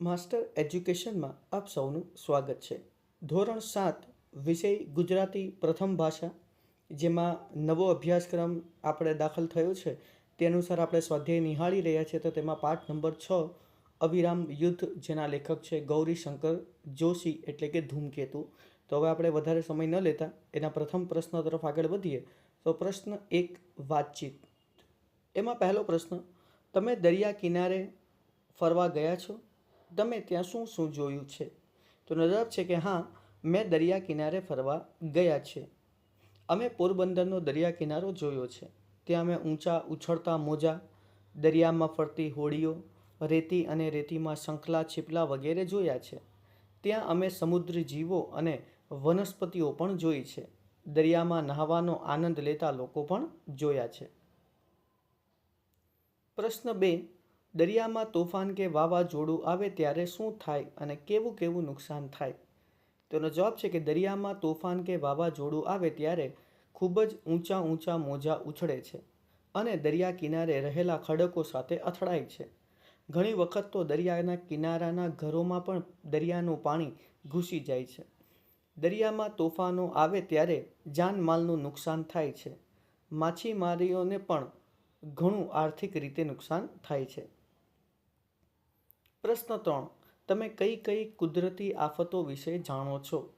Master એજ્યુકેશનમાં આપ સૌનું સ્વાગત છે. ધોરણ સાત, વિષય ગુજરાતી પ્રથમ ભાષા, જેમાં નવો અભ્યાસક્રમ આપણે દાખલ થયો છે, તે અનુસાર આપણે સ્વાધ્યાય નિહાળી રહ્યા છીએ, તો તેમાં પાઠ નંબર છ અવિરામ યુદ્ધ, જેના લેખક છે ગૌરીશંકર જોશી, એટલે કે ધૂમકેતુ. તો હવે આપણે વધારે સમય ન લેતા, એના પ્રથમ પ્રશ્ન તરફ આગળ વધીએ, તો પ્રશ્ન એક, વાતચીત. એમાં પહેલો પ્રશ્ન, તમે દરિયા કિનારે ફરવા ગયા છો? તમે ત્યાં શું શું જોયું છે? તો નજર છે કે હા, મેં દરિયા કિનારે ફરવા ગયા છે. અમે પોરબંદરનો દરિયા કિનારો જોયો છે. ત્યાં અમે ઊંચા, ઉછળતા મોજા, દરિયામાં ફરતી હોડીઓ, રેતી અને રેતીમાં શંખલા, છીપલા વગેરે જોયા છે. ત્યાં અમે સમુદ્રી જીવો અને વનસ્પતિઓ પણ જોઈ છે. દરિયામાં નહાવાનો આનંદ લેતા લોકો પણ જોયા છે. પ્રશ્ન બે દરિયામાં તોફાન કે વાવાઝોડું આવે ત્યારે શું થાય અને કેવું કેવું નુકસાન થાય? તેનો જવાબ છે કે દરિયામાં તોફાન કે વાવાઝોડું આવે ત્યારે ખૂબ જ ઊંચા ઊંચા મોજા ઉછળે છે અને દરિયા કિનારે રહેલા ખડકો સાથે અથડાય છે. ઘણી વખત તો દરિયાના કિનારાના ઘરોમાં પણ દરિયાનું પાણી ઘૂસી જાય છે. દરિયામાં તોફાનો આવે ત્યારે જાનમાલનું નુકસાન થાય છે. માછીમારીઓને પણ ઘણું આર્થિક રીતે નુકસાન થાય છે. પ્રશ્ન ત્રણ, તમે કઈ કઈ કુદરતી આફતો વિશે જાણો છો?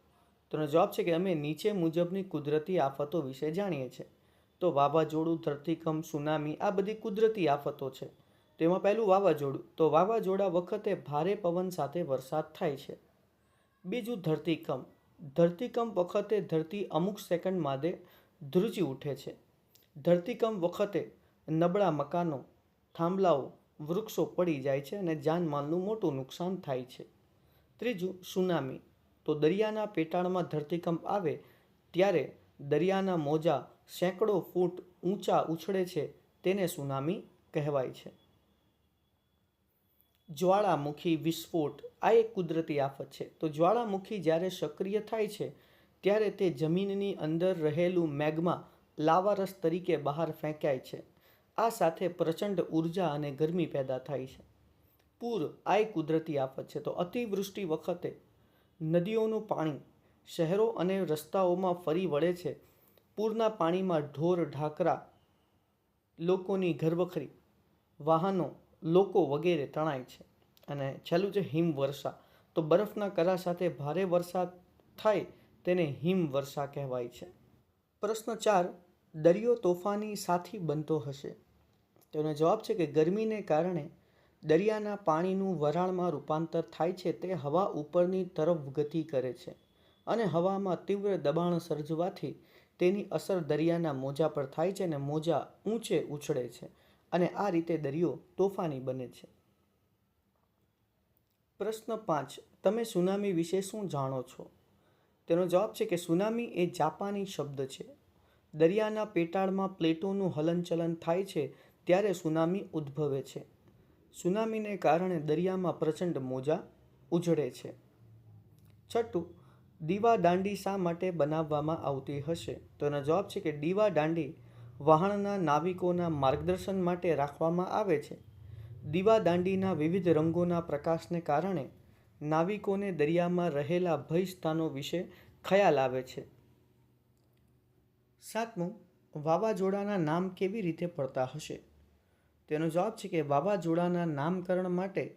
તેનો જવાબ છે કે અમે નીચે મુજબની કુદરતી આફતો વિશે જાણીએ છીએ. તો વાવાઝોડું, ધરતીકંપ, સુનામી, આ બધી કુદરતી આફતો છે. તેમાં પહેલું વાવાઝોડું, તો વાવાઝોડા વખતે ભારે પવન સાથે વરસાદ થાય છે. બીજું ધરતીકંપ ધરતીકંપ વખતે ધરતી અમુક સેકન્ડ માટે ધ્રુજી ઉઠે છે. ધરતીકંપ વખતે નબળા મકાનો, થાંભલાઓ વૃક્ષો પડી જાય છે અને જાનમાલનું મોટું નુકસાન થાય છે. ત્રીજું, સુનામી. તો દરિયાના પેટાળમાં ધરતીકંપ આવે ત્યારે દરિયાના મોજા સેંકડો ફૂટ ઊંચા ઉછળે છે તેને સુનામી કહેવાય છે. જ્વાળામુખી વિસ્ફોટ, આ એક કુદરતી આફત છે. તો જ્વાળામુખી જ્યારે સક્રિય થાય છે, ત્યારે તે જમીનની અંદર રહેલું મેગ્મા લાવારસ તરીકે બહાર ફેંકાય છે. આ સાથે પ્રચંડ ઊર્જા અને ગરમી પેદા થાય છે. પૂર આ કુદરતી આફત છે. તો અતિવૃષ્ટિ વખતે નદીઓનું પાણી શહેરો અને રસ્તાઓમાં ફરી વળે છે. પૂરના પાણીમાં ઢોર, ઢાકરા, લોકોની ઘરવખરી, વાહનો, લોકો વગેરે તણાય છે. અને છેલ્લું છે હિમવર્ષા. તો બરફના કરા સાથે ભારે વરસાદ થાય તેને હિમવર્ષા કહેવાય છે. પ્રશ્ન ચાર, દરિયો તોફાની સાથી બનતો હશે. તેનો જવાબ છે કે ગરમીને કારણે દરિયાના પાણીનું વરાળમાં રૂપાંતર થાય છે તે હવા ઉપરની તરફ ગતિ કરે છે અને હવામાં તીવ્ર દબાણ સર્જવાથી તેની અસર દરિયાના મોજા પર થાય છે અને મોજા ઊંચે ઉછળે છે અને આ રીતે દરિયો તોફાની બને છે. પ્રશ્ન પાંચ, તમે સુનામી વિશે શું જાણો છો? તેનો જવાબ છે કે સુનામી એ જાપાની શબ્દ છે. દરિયાના પેટાળમાં પ્લેટોનું હલનચલન થાય છે ત્યારે સુનામી ઉદ્ભવે છે. સુનામીને કારણે દરિયામાં પ્રચંડ મોજા ઉજળે છે. છઠ્ઠું, દીવા દાંડી શા માટે બનાવવામાં આવતી હશે? તો એનો જવાબ છે કે દીવા દાંડી વહાણના નાવિકોના માર્ગદર્શન માટે રાખવામાં આવે છે. દીવા દાંડીના વિવિધ રંગોના પ્રકાશને કારણે નાવિકોને દરિયામાં રહેલા ભય સ્થાનો વિશે ખ્યાલ આવે છે. સાતમું, વાવાઝોડાના નામ કેવી રીતે પડતા હશે? તેનો જવાબ છે કે વાવાઝોડાના નામકરણ માટે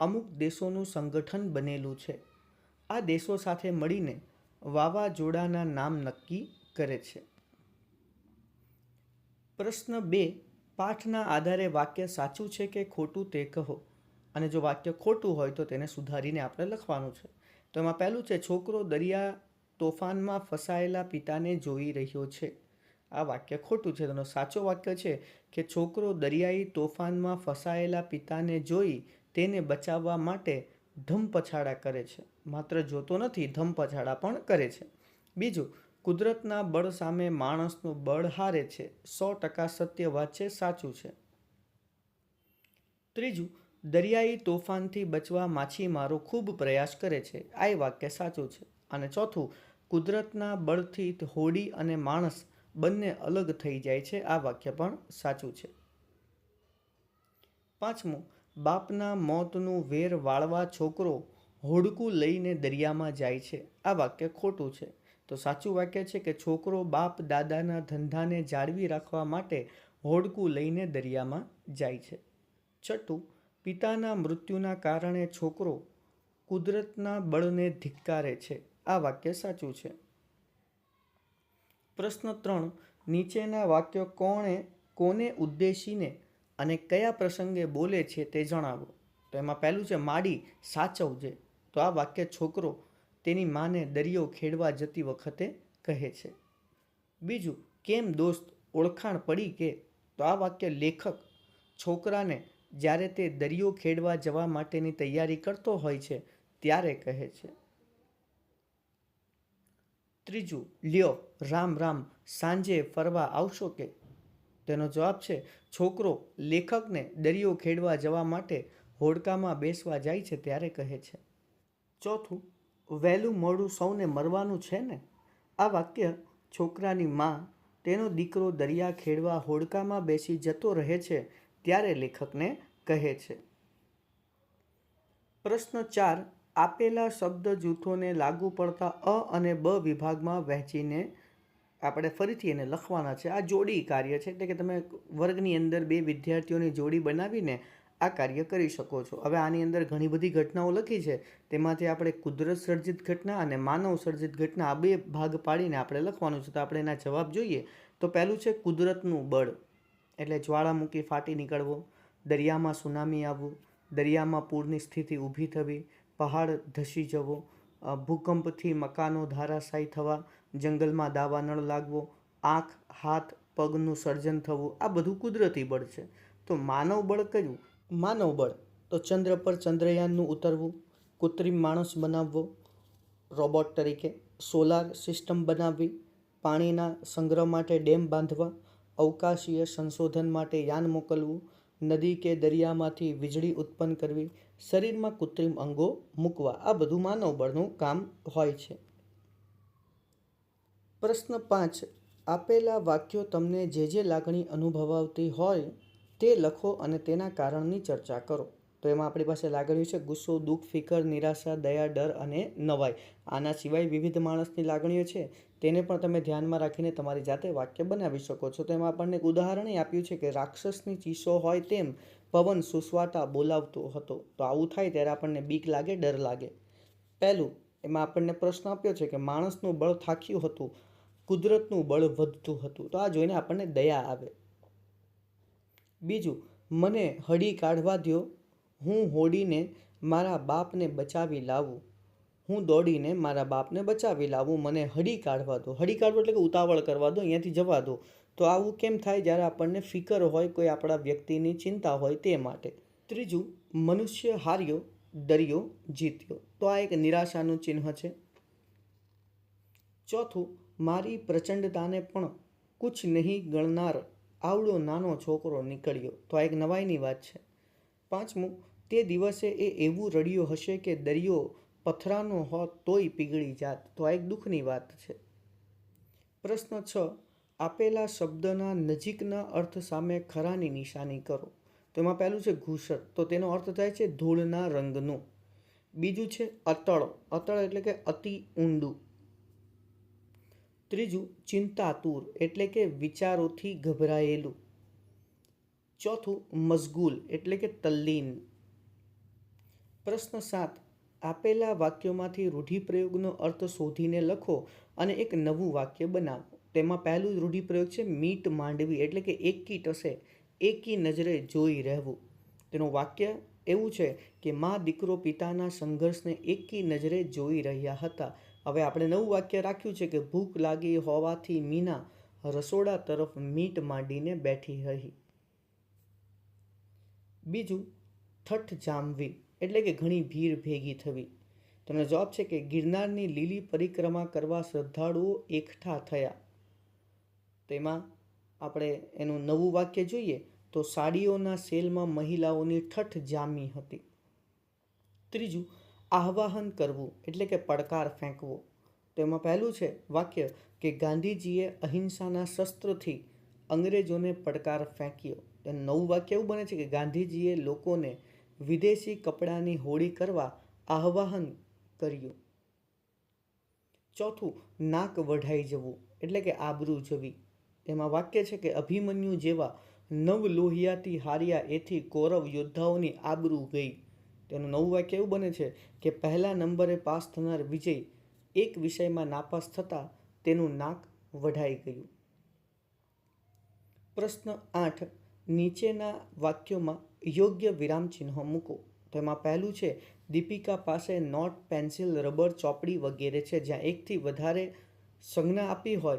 અમુક દેશોનું સંગઠન બનેલું છે. આ દેશો સાથે મળીને વાવાઝોડાના નામ નક્કી કરે છે. પ્રશ્ન બે, પાઠના આધારે વાક્ય સાચું છે કે ખોટું તે કહો? અને જો વાક્ય ખોટું હોય તો તેને સુધારીને આપણે લખવાનું છે. તો એમાં પહેલું છે, છોકરો દરિયા તોફાનમાં ફસાયેલા પિતાને જોઈ રહ્યો છે. આ વાક્ય ખોટું છે. તેનો સાચો વાક્ય છે કે છોકરો દરિયાઈ તોફાનમાં ફસાયેલા પિતાને જોઈ તેને બચાવવા માટે ધમપછાડા કરે છે. માત્ર જોતો નથી, ધમપછાડા પણ કરે છે. બીજું, કુદરતના બળ સામે માણસનું બળ હારે છે. સો ટકા સત્ય વાત છે સાચું છે. ત્રીજું, દરિયાઈ તોફાનથી બચવા માછીમારો ખૂબ પ્રયાસ કરે છે. આ વાક્ય સાચું છે. અને ચોથું, કુદરતના બળથી હોડી અને માણસ બંને અલગ થઈ જાય છે, આ વાક્ય પણ સાચું છે. પાંચમું, બાપના મોતનું વેર વાળવા છોકરો હોડકું લઈને દરિયામાં જાય છે. આ વાક્ય ખોટું છે. તો સાચું વાક્ય છે કે છોકરો બાપ દાદાના ધંધાને જાળવી રાખવા માટે હોડકું લઈને દરિયામાં જાય છે. છઠ્ઠું, પિતાના મૃત્યુના કારણે છોકરો કુદરતના બળને ધિક્કારે છે. આ વાક્ય સાચું છે. પ્રશ્ન ત્રણ, નીચેના વાક્યો કોણે, કોને ઉદ્દેશીને અને કયા પ્રસંગે બોલે છે તે જણાવો. તો એમાં પહેલું છે, માડી સાચવજે તો આ વાક્ય છોકરો તેની માને દરિયો ખેડવા જતી વખતે કહે છે. બીજું, કેમ દોસ્ત ઓળખાણ પડી કે? તો આ વાક્ય લેખક છોકરાને જ્યારે તે દરિયો ખેડવા જવા માટેની તૈયારી કરતો હોય છે, ત્યારે કહે છે. ત્રીજું, લ્યો, રામ રામ, સાંજે ફરવા આવશો કે? તેનો જવાબ છે, છોકરો લેખકને દરિયો ખેડવા જવા માટે હોડકામાં બેસવા જાય છે ત્યારે કહે છે. ચોથું, વહેલું મોડું સૌને મરવાનું છે ને? આ વાક્ય છોકરાની માં તેનો દીકરો દરિયા ખેડવા હોડકામાં બેસી જતો રહે છે ત્યારે લેખકને કહે છે. પ્રશ્ન ચાર આપેલા શબ્દ જૂથોને લાગુ પડતા અ અને બ વિભાગમાં વહેંચીને આપણે ફરીથી એને લખવાના છે. આ જોડી કાર્ય છે એટલે કે તમે વર્ગની અંદર બે વિદ્યાર્થીઓની જોડી બનાવીને આ કાર્ય કરી શકો છો. હવે આની અંદર ઘણી બધી ઘટનાઓ લખી છે. તેમાંથી આપણે કુદરત સર્જિત ઘટના અને માનવ સર્જિત ઘટના આ બે ભાગ પાડીને આપણે લખવાનું છે. તો આપણે એના જવાબ જોઈએ. તો પહેલું છે કુદરતનું બળ. એટલે જ્વાળામુખી ફાટી નીકળવો, દરિયામાં સુનામી આવવું, દરિયામાં પૂરની સ્થિતિ ઊભી થવી પહાડ ધસી જવો ભૂકંપથી મકાનો ધરાશાયી થવા, જંગલમાં દાવાનળ લાગવો, આંખ, હાથ, પગનું સર્જન થવું, આ બધું કુદરતી બળ છે. તો માનવ બળ કયું? માનવ બળ. તો ચંદ્ર પર ચંદ્રયાનનું ઉતરવું, કૃત્રિમ માણસ બનાવવો, રોબોટ તરીકે સોલાર સિસ્ટમ બનાવવી, પાણીના સંગ્રહ માટે ડેમ બાંધવા, અવકાશીય સંશોધન માટે યાન મોકલવું, નદી કે દરિયામાંથી વીજળી ઉત્પન્ન કરવી શરીરમાં કૃત્રિમ અંગો મૂકવા. આ બધું માનવબળનું કામ હોય છે. પ્રશ્ન પાંચ. આપેલા વાક્યો તમને જે જે લાગણી અનુભવાવતી હોય તે લખો અને તેના કારણની ચર્ચા કરો. તો એમાં આપણી પાસે લાગણીઓ છે ગુસ્સો, દુઃખ, ફિકર, નિરાશા, દયા, ડર અને નવાઈ. આના સિવાય વિવિધ માણસની લાગણીઓ છે. તેને પણ તમે ધ્યાનમાં રાખીને તમારી જાતે વાક્ય બનાવી શકો છો. તો એમાં આપણને એક ઉદાહરણ આપ્યું છે કે રાક્ષસની ચીસો હોય તેમ પવન સુસવાટા બોલાવતો હતો. તો આવું થાય ત્યારે આપણને બીક લાગે, ડર લાગે. પહેલું, એમાં આપણને પ્રશ્ન આપ્યો છે કે માણસનું બળ થાક્યું હતું, કુદરતનું બળ વધતું હતું. તો આ જોઈને આપણને દયા આવે. બીજું, મને હળી કાઢવા દ્યો. હું હોડીને મારા બાપને બચાવી લાવું. હું દોડીને મારા બાપને બચાવી લાવું. મને હળી કાઢવા દો હળી કાઢવો એટલે કે ઉતાવળ કરવા દો અહીંયાથી જવા દો તો આવું કેમ થાય જ્યારે આપણને ફિકર હોય કોઈ આપણા વ્યક્તિની ચિંતા હોય તે માટે? ત્રીજું, મનુષ્ય હાર્યો દરિયો જીત્યો. તો આ એક નિરાશાનું ચિહ્ન છે. ચોથું, મારી પ્રચંડતાને પણ કુછ નહીં ગણનાર આવડો નાનો છોકરો નીકળ્યો. તો આ એક નવાઈની વાત છે. પાંચમું, તે દિવસે એ એવું રડ્યો હશે કે દરિયો પથરાનો હોત તોય પીગળી જાત. તો આ એક દુઃખની વાત છે. પ્રશ્ન છ આપેલા શબ્દના નજીકના અર્થ સામે ખરાની નિશાની કરો. તેમાં પહેલું છે ઘૂસર તો તેનો અર્થ થાય છે ધૂળના રંગનું. બીજું છે અતળ. અતળ એટલે કે અતિ ઊંડું. ત્રીજું, ચિંતાતુર એટલે કે વિચારોથી ગભરાયેલું. ચોથું, મશગુલ એટલે કે તલ્લીન. પ્રશ્ન સાત, આપેલા વાક્યોમાંથી રૂઢિપ્રયોગનો અર્થ શોધીને લખો અને એક નવું વાક્ય બનાવો. તેમાં પહેલું રૂઢિપ્રયોગ છે, મીટ માંડવી. એટલે કે એકી ટસે, એકી નજરે જોઈ રહેવું. તેનું વાક્ય એવું છે કે, મા દીકરો પિતાના સંઘર્ષને એકી નજરે જોઈ રહ્યા હતા. હવે આપણે નવું વાક્ય રાખ્યું છે કે, ભૂખ લાગી હોવાથી મીના રસોડા તરફ મીટ માંડીને બેઠી રહી. બીજું, ઠઠ જામવી. એટલે કે, ઘણી ભીડ ભેગી થવી. તેનો જવાબ છે કે, ગિરનારની લીલી પરિક્રમા કરવા શ્રદ્ધાળુઓ એકઠા થયા. તેમાં આપણે એનું નવું વાક્ય જોઈએ તો સાડીઓના સેલમાં મહિલાઓની ઠઠ જામી હતી. ત્રીજું, આહ્વાહન કરવું, એટલે કે પડકાર ફેંકવો. તેમાં પહેલું છે વાક્ય કે ગાંધીજીએ અહિંસાના શસ્ત્રથી અંગ્રેજોને પડકાર ફેંક્યો. એ નવું વાક્ય એવું બને છે કે ગાંધીજીએ લોકોને વિદેશી કપડાની હોળી કરવા આહ્વાન કર્યું. ચોથું, નાક વઢાઈ જવું, એટલે કે આબરૂ જવી. એમાં વાક્ય છે કે અભિમન્યુ જેવા નવ લોહિયાથી હાર્યા એથી કૌરવ યોદ્ધાઓની આબરૂ ગઈ. તેનું નવું વાક્ય એવું બને છે કે પહેલા નંબરે પાસ થનાર વિજય એક વિષયમાં નાપાસ થતાં તેનું નાક વઢાઈ ગયું. પ્રશ્ન આઠ. નીચેના વાક્યોમાં યોગ્ય વિરામચિહ્નો મૂકો. તેમાં પહેલું છે, દીપિકા પાસે નોટ, પેન્સિલ, રબર, ચોપડી વગેરે છે. જ્યાં એકથી વધારે સંજ્ઞા આપી હોય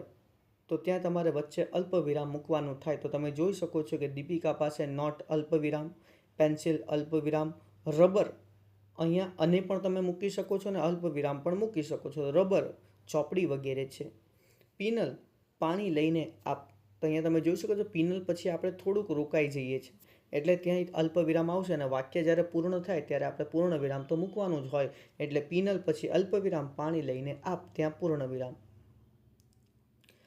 તો ત્યાં તમારે વચ્ચે અલ્પ વિરામ મૂકવાનું થાય. તો તમે જોઈ શકો છો કે દીપિકા પાસે નોટ અલ્પ વિરામ પેન્સિલ અલ્પ વિરામ રબર અહીંયા અને પણ તમે મૂકી શકો છો અને અલ્પ વિરામ પણ મૂકી શકો છો. રબર, ચોપડી વગેરે છે. પિનલ, પાણી લઈને આપ તો અહીંયા તમે જોઈ શકો છો, પિનલ પછી આપણે થોડુંક રોકાઈ જઈએ છીએ. એટલે ત્યાં એક અલ્પ વિરામ આવશે અને વાક્ય જ્યારે પૂર્ણ થાય ત્યારે આપણે પૂર્ણ વિરામ તો મૂકવાનું જ હોય. એટલે પીનલ પછી અલ્પ વિરામ પાણી લઈને આપ ત્યાં પૂર્ણ વિરામ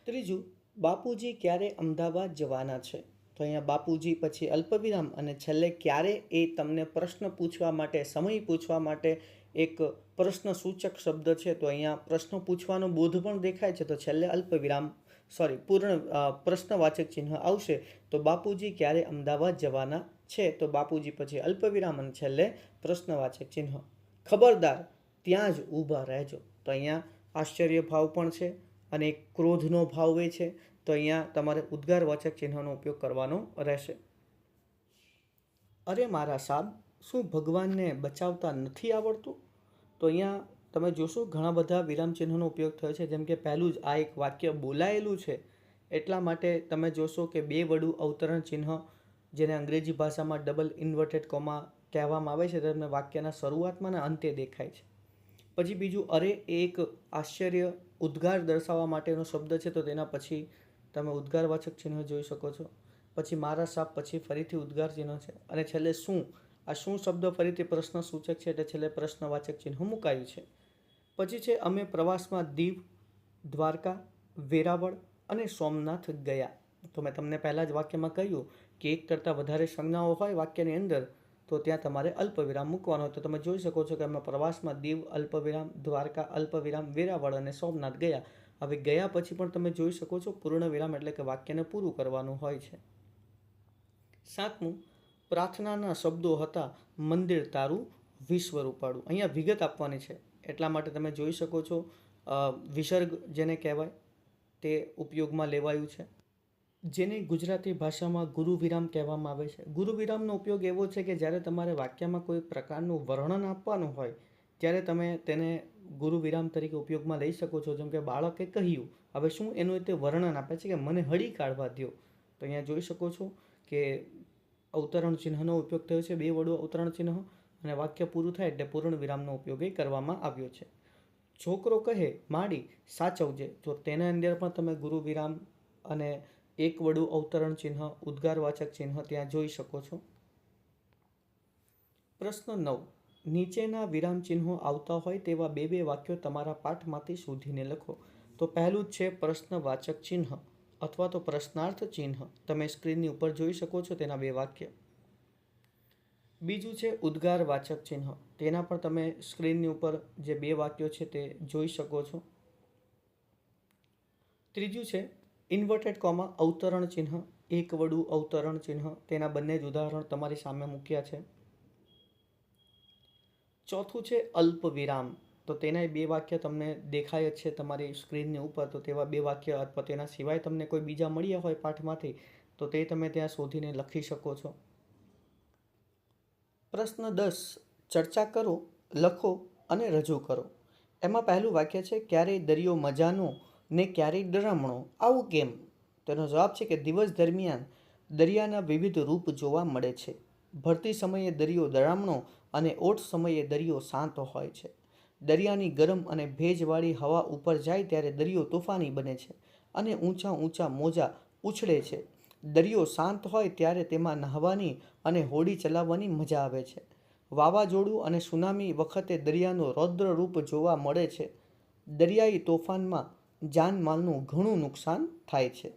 ત્રીજું, બાપુજી ક્યારે અમદાવાદ જવાના છે? તો અહીંયા બાપુજી, પછી અલ્પવિરામ અને છેલ્લે ક્યારે એ તમને પ્રશ્ન પૂછવા માટે, સમય પૂછવા માટે એક પ્રશ્ન સૂચક શબ્દ છે? તો અહીંયા પ્રશ્ન પૂછવાનો બોધ પણ દેખાય છે. તો છેલ્લે અલ્પવિરામ સોરી પૂર્ણ પ્રશ્નવાચક ચિહ્ન આવશે. તો બાપુજી ક્યારે અમદાવાદ જવાના છે? તો બાપુજી, પછી અલ્પવિરામ અને છેલ્લે પ્રશ્નવાચક ચિહ્ન. ખબરદાર, ત્યાં જ ઊભા રહેજો. તો અહીંયા આશ્ચર્ય ભાવ પણ છે. અને ક્રોધનો ભાવ એ છે, તો અહીંયા તમારે ઉદ્ગારવાચક ચિહ્નનો ઉપયોગ કરવાનો રહેશે. અરે મારા સાબ, શું ભગવાનને બચાવતા નથી આવડતું? તો અહીંયા તમે જોશો, ઘણા બધા વિરામ ચિહ્નોનો ઉપયોગ થયો છે. જેમ કે પહેલું જ આ એક વાક્ય બોલાયેલું છે. એટલા માટે તમે જોશો કે બે વડું અવતરણ ચિહ્ન, જેને અંગ્રેજી ભાષામાં ડબલ ઇન્વર્ટેડ કોમા કહેવામાં આવે છે, તમને વાક્યના શરૂઆતમાં અને અંતે દેખાય છે. પછી બીજું, અરે એક આશ્ચર્ય ઉદ્ગાર દર્શાવવા માટેનો શબ્દ છે, તો તેના પછી તમે ઉદ્ગારવાચક ચિહ્ન જોઈ શકો છો. પછી મારા સાપ, પછી ફરીથી ઉદ્ગાર ચિહ્ન છે. અને છેલ્લે શું? આ શું શબ્દ ફરીથી પ્રશ્ન સૂચક છે, એટલે છેલ્લે પ્રશ્નવાચક ચિહ્ન મુકાયું છે. પછી છે, અમે પ્રવાસમાં દીવ, દ્વારકા, વેરાવળ અને સોમનાથ ગયા. તો મેં તમને પહેલાં જ વાક્યમાં કહ્યું કે એક કરતાં વધારે સંજ્ઞાઓ હોય વાક્યની અંદર તો ત્યાં તમારે અલ્પવિરામ મૂકવાનો તો તમે જોઈ શકો છો કે અમે પ્રવાસમાં દીવ, અલ્પવિરામ, દ્વારકા, અલ્પવિરામ, વેરાવળ અને સોમનાથ ગયા. હવે ગયા પછી પણ તમે જોઈ શકો છો પૂર્ણ વિરામ એટલે કે વાક્યને પૂરું કરવાનું હોય છે. સાતમું, પ્રાર્થનાના શબ્દો હતા મંદિર તારું વિશ્વ રૂપાળું અહીંયા વિગત આપવાની છે. એટલા માટે તમે જોઈ શકો છો વિસર્ગ જેને કહેવાય તે ઉપયોગમાં લેવાયું છે. જેને ગુજરાતી ભાષામાં ગુરુ વિરામ કહેવામાં આવે છે. ગુરુ વિરામનો ઉપયોગ એવો છે કે જ્યારે તમારે વાક્યમાં કોઈ પ્રકારનું વર્ણન આપવાનું હોય, ત્યારે તમે તેને ગુરુ વિરામ તરીકે ઉપયોગમાં લઈ શકો છો. જેમ કે બાળકે કહ્યું, હવે શું એનું તે વર્ણન આપે છે કે મને હળી કાઢવા દો તો અહીંયા જોઈ શકો છો કે અવતરણ ચિહ્નનો ઉપયોગ થયો છે, બે વડું અવતરણ ચિહ્ન, અને વાક્ય પૂરું થાય એટલે પૂર્ણ વિરામનો ઉપયોગ એ કરવામાં આવ્યો છે. છોકરો કહે, માડી, સાચવજે. તો તેના અંદર પણ તમે ગુરુ વિરામ અને એક વડું અવતરણ ચિહ્ન ઉદ્ગારવાચક ચિહ્ન ત્યાં જોઈ શકો છો. પ્રશ્ન નવ. નીચેના વિરામ ચિહ્નો આવતા હોય તેવા બે બે વાક્યો તમારા પાઠમાંથી શોધીને લખો. તો પહેલું જ છે પ્રશ્નવાચક ચિહ્ન અથવા તો પ્રશ્નાર્થ ચિહ્ન. તમે સ્ક્રીનની ઉપર જોઈ શકો છો તેના બે વાક્ય. બીજું છે ઉદ્ગારવાચક ચિહ્ન. તેના પર તમે સ્ક્રીનની ઉપર જે બે વાક્યો છે તે જોઈ શકો છો. ત્રીજું છે ઇન્વર્ટેડ કોમા અવતરણ ચિહ્ન, એક વડું અવતરણ ચિહ્ન તેના બંને જ ઉદાહરણ તમારી સામે મૂક્યા છે. ચોથું છે અલ્પ વિરામ તો તેના બે વાક્ય તમને દેખાય જ છે તમારી સ્ક્રીનની ઉપર. તો તેવા બે વાક્ય અથવા તેના સિવાય તમને કોઈ બીજા મળ્યા હોય પાઠમાંથી, તો તે તમે ત્યાં શોધીને લખી શકો છો. પ્રશ્ન દસ. ચર્ચા કરો, લખો અને રજૂ કરો. એમાં પહેલું વાક્ય છે, ક્યારેય દરિયો મજાનો ને ક્યારેય ડરામણો? આવું કેમ? તેનો જવાબ છે કે દિવસ દરમિયાન દરિયાના વિવિધ રૂપ જોવા મળે છે. ભરતી સમયે દરિયો ડરામણો અને ઓઠ સમયે દરિયો શાંત હોય છે. દરિયાની ગરમ અને ભેજવાળી હવા ઉપર જાય ત્યારે દરિયો તોફાની બને છે અને ઊંચા ઊંચા મોજા ઉછળે છે. દરિયો શાંત હોય ત્યારે તેમાં નહાવાની અને હોડી ચલાવવાની મજા આવે છે. વાવાઝોડું અને સુનામી વખતે દરિયાનું રૌદ્ર રૂપ જોવા મળે છે. દરિયાઈ તોફાનમાં જાનમાલનું ઘણું નુકસાન થાય છે.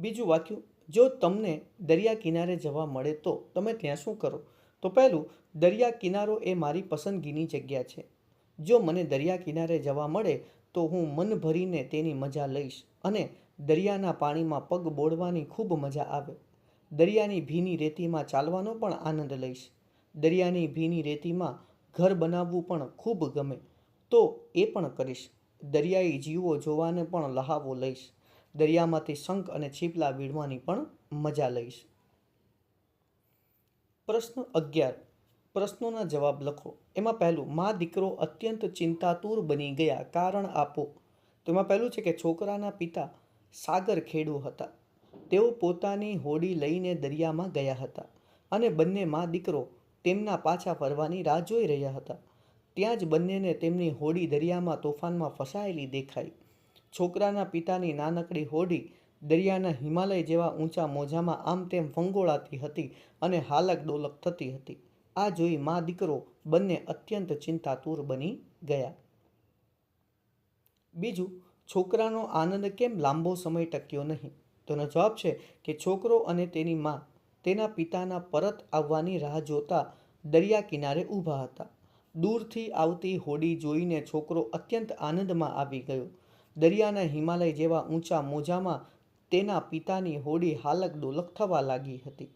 બીજું વાક્ય, જો તમને દરિયા કિનારે જવા મળે તો તમે ત્યાં શું કરો? તો પહેલું, દરિયા કિનારો એ મારી પસંદગીની જગ્યા છે. જો મને દરિયા કિનારે જવા મળે તો હું મન ભરીને તેની મજા લઈશ અને દરિયાના પાણીમાં પગ બોળવાની ખૂબ મજા આવે. દરિયાની ભીની રેતીમાં ચાલવાનો પણ આનંદ લઈશ. દરિયાની ભીની રેતીમાં ઘર બનાવવું પણ ખૂબ ગમે. તો એ પણ કરીશ. દરિયાઈ જીવો જોવાને પણ લહાવો લઈશ. દરિયામાંથી શંખ અને છીપલા વીણવાની પણ મજા લઈશ. પ્રશ્ન અગિયાર. પ્રશ્નોના જવાબ લખો. એમાં પહેલું, મા દીકરો અત્યંત ચિંતાતુર બની ગયા, કારણ આપો. તો એમાં પહેલું છે કે, છોકરાના પિતા સાગર ખેડુ હતા. તેઓ પોતાની હોડી લઈને દરિયામાં ગયા હતા અને બંને મા દીકરો તેમના પાછા ફરવાની રાહ જોઈ રહ્યા હતા. ત્યાં જ બંનેને તેમની હોડી દરિયામાં તોફાનમાં ફસાયેલી દેખાઈ. છોકરાના પિતાની નાનકડી હોડી દરિયાના હિમાલય જેવા ઊંચા મોજામાં આમ તેમ ફંગોળાતી હતી અને હાલક ડોલક થતી હતી. આ જોઈ મા દીકરો બંને અત્યંત ચિંતાતુર બની ગયા. બીજું, છોકરાનો આનંદ કેમ લાંબો સમય ટક્યો નહીં? તેનો જવાબ છે કે છોકરો અને તેની મા તેના પિતાના પરત આવવાની રાહ જોતા દરિયા કિનારે ઊભા હતા. દૂરથી આવતી હોડી જોઈને છોકરો અત્યંત આનંદમાં આવી ગયો. દરિયાના હિમાલય જેવા ઊંચા મોજામાં તેના પિતાની હોડી હાલક ડોલક થવા લાગી હતી.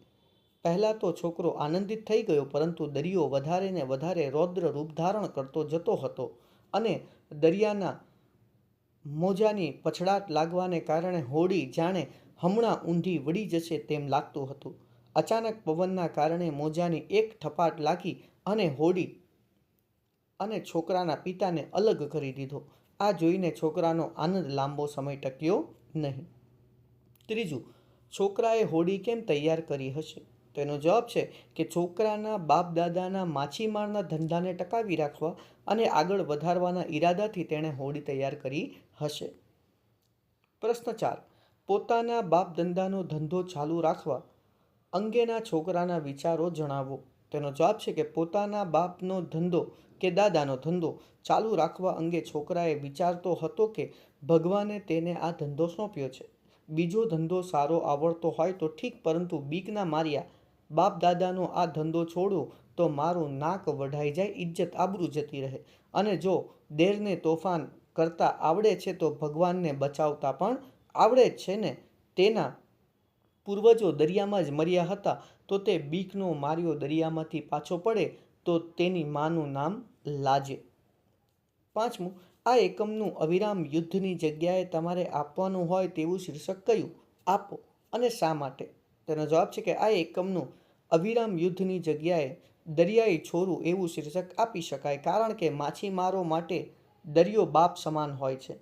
પહેલાં તો છોકરો આનંદિત થઈ ગયો, પરંતુ દરિયો વધારે ને વધારે રૌદ્ર રૂપ ધારણ કરતો જતો હતો અને દરિયાના મોજાની પછડાટ લાગવાને કારણે હોડી જાણે હમણાં ઊંધી વળી જશે તેમ લાગતું હતું. અચાનક પવનના કારણે મોજાની એક ઠપાટ લાગી અને હોડી અને છોકરાના પિતાને અલગ કરી દીધો. આ જોઈને છોકરાનો આનંદ લાંબો સમય ટક્યો નહીં. ત્રીજું, છોકરાએ હોડી કેમ તૈયાર કરી હશે? તેનો જવાબ છે કે છોકરાના બાપ દાદાના માછીમારના ધંધાને ટકાવી રાખવા અને આગળ વધારવાના ઈરાદાથી તેણે હોડી તૈયાર કરી હશે. પ્રશ્ન ચાર, પોતાના બાપ ધંધાનો ધંધો ચાલુ રાખવા અંગેના છોકરાના વિચારો જણાવો. તેનો જવાબ છે કે પોતાના બાપનો ધંધો કે દાદાનો ધંધો ચાલુ રાખવા અંગે છોકરાએ વિચારતો હતો કે ભગવાને તેને આ ધંધો સોંપ્યો છે. બીજો ધંધો સારો આવડતો હોય તો ઠીક, પરંતુ બીકના માર્યા બાપ દાદાનો આ ધંધો છોડું તો મારું નાક વઢાઈ જાય, ઇજ્જત આબરૂ જતી રહે. અને જો દેરને તોફાન કરતા આવડે છે તો ભગવાનને બચાવતા પણ આવડે જ છે ને? તેના પૂર્વજો દરિયામાં જ મર્યા હતા તો તે બીકનો માર્યો દરિયામાંથી પાછો પડે તો તેની માનું નામ લાજે. પાંચમું, આ એકમનું અવિરામ યુદ્ધની જગ્યાએ તમારે આપવાનું હોય તેવું શીર્ષક કયું? આપો. અને શા માટે? તેનો જવાબ છે કે આ એકમનું અવિરામ યુદ્ધની જગ્યાએ દરિયાઈ છોરું એવું શીર્ષક આપી શકાય કારણ કે માછીમારો માટે દરિયો બાપ સમાન હોય છે.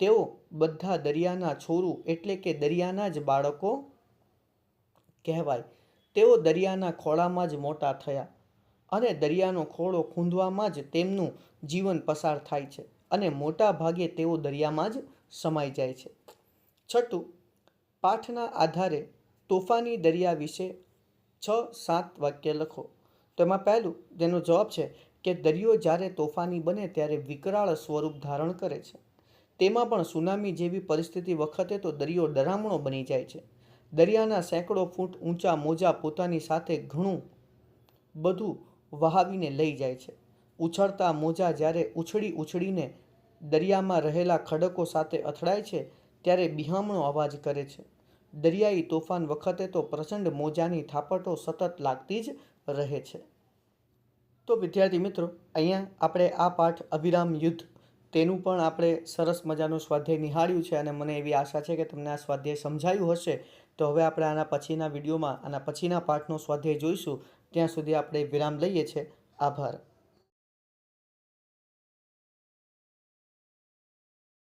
તેઓ બધા દરિયાના છોરું એટલે કે દરિયાના જ બાળકો કહેવાય. તેઓ દરિયાના ખોળામાં જ મોટા થયા. અને દરિયાનો ખોળો ખૂંદવામાં જ તેમનું જીવન પસાર થાય છે અને મોટા ભાગે તેઓ દરિયામાં જ સમાઈ જાય છે. છઠ્ઠું, પાઠના આધારે તોફાની દરિયા વિશે છ સાત વાક્ય લખો. તો એમાં પહેલું, જેનો જવાબ છે કે દરિયો જ્યારે તોફાની બને ત્યારે વિકરાળ સ્વરૂપ ધારણ કરે છે. તેમાં પણ સુનામી જેવી પરિસ્થિતિ વખતે તો દરિયો ડરામણો બની જાય છે. દરિયાના સેંકડો ફૂટ ઊંચા મોજા પોતાની સાથે ઘણું બધું વહાવીને લઈ જાય છે. ઉછળતા મોજા જ્યારે ઉછળી ઉછળીને દરિયામાં રહેલા ખડકો સાથે અથડાય છે, ત્યારે બિહામણો અવાજ કરે છે. દરિયાઈ તોફાન વખતે તો પ્રચંડ મોજાની થાપટો સતત લાગતી જ રહે છે. તો વિદ્યાર્થી મિત્રો, અહીંયા આપણે આ પાઠ અભિરામ યુદ્ધ, તેનું પણ આપણે સરસ મજાનું સ્વાધ્યાય નિહાળ્યું છે અને મને એવી આશા છે કે તમને આ સ્વાધ્યાય સમજાયું હશે. તો હવે આપણે આના પછીના વિડીયોમાં, આના પછીના પાઠનો સ્વાધ્યાય જોઈશું. ત્યાં સુધી આપણે વિરામ લઈએ છીએ. આભાર.